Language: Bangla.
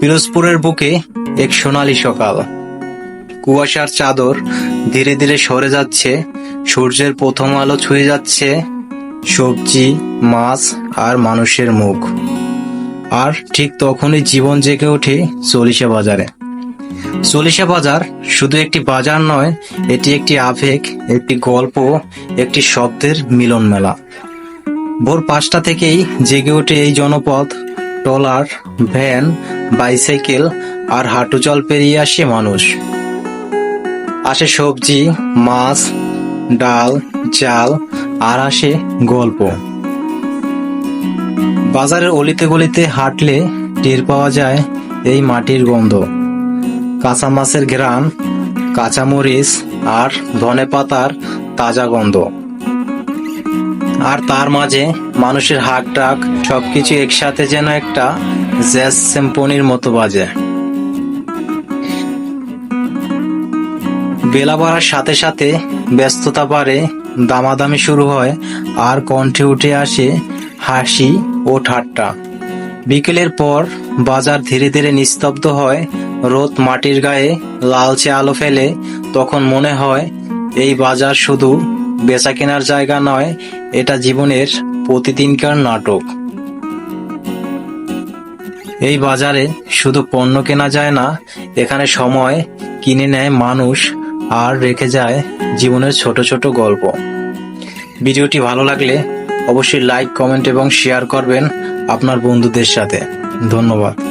পিরোজপুরের বুকে এক সোনালী সকাল। কুয়াশার চাদর ধীরে ধীরে সরে যাচ্ছে, সূর্যের প্রথম আলো ছুঁয়ে যাচ্ছে, সবজি, মাছ আর মানুষের মুখ। আর ঠিক তখনই জীবন জেগে ওঠে চলিশা বাজারে। চলিশা বাজার শুধু একটি বাজার নয়, এটি একটি আবেগ, একটি গল্প, একটি শব্দের মিলন মেলা ভোর পাঁচটা থেকেই জেগে ওঠে এই জনপদ ট্রলার, ভ্যান, বাইসাইকেল আর হাঁটু জল পেরিয়ে আসে মানুষ। আসে সবজি, মাছ, ডাল, চাল আর আসে গল্প। বাজারের অলিতে গলিতে হাঁটলে টের পাওয়া যায় এই মাটির গন্ধ। কাঁচা মাছের ঘ্রাণ কাঁচা মরিচ আর ধনে পাতার তাজা গন্ধ। আর তার মাঝে মানুষের হাক ডাক সবকিছু একসাথে যেন একটা জ্যাজ সিম্পনির মতো বাজে। বেলা বাড়ার সাথে সাথে ব্যস্ততা বাড়ে, দামাদামি শুরু হয়, আর কণ্ঠে উঠে আসে হাসি ও ঠাট্টা। বিকেলের পর বাজার ধীরে ধীরে নিস্তব্ধ হয়, রোদ মাটির গায়ে লালচে আলো ফেলে, তখন মনে হয় এই বাজার শুধু বেচা কেনার জায়গা নয়, এটা জীবনের প্রতিদিনকার নাটক। এই বাজারে শুধু পণ্য কেনা যায় না, এখানে সময় কিনে নেয় মানুষ আর রেখে যায় জীবনের ছোট ছোট গল্প। ভিডিওটি ভালো লাগলে অবশ্যই লাইক, কমেন্ট এবং শেয়ার করবেন আপনার বন্ধুদের সাথে। ধন্যবাদ।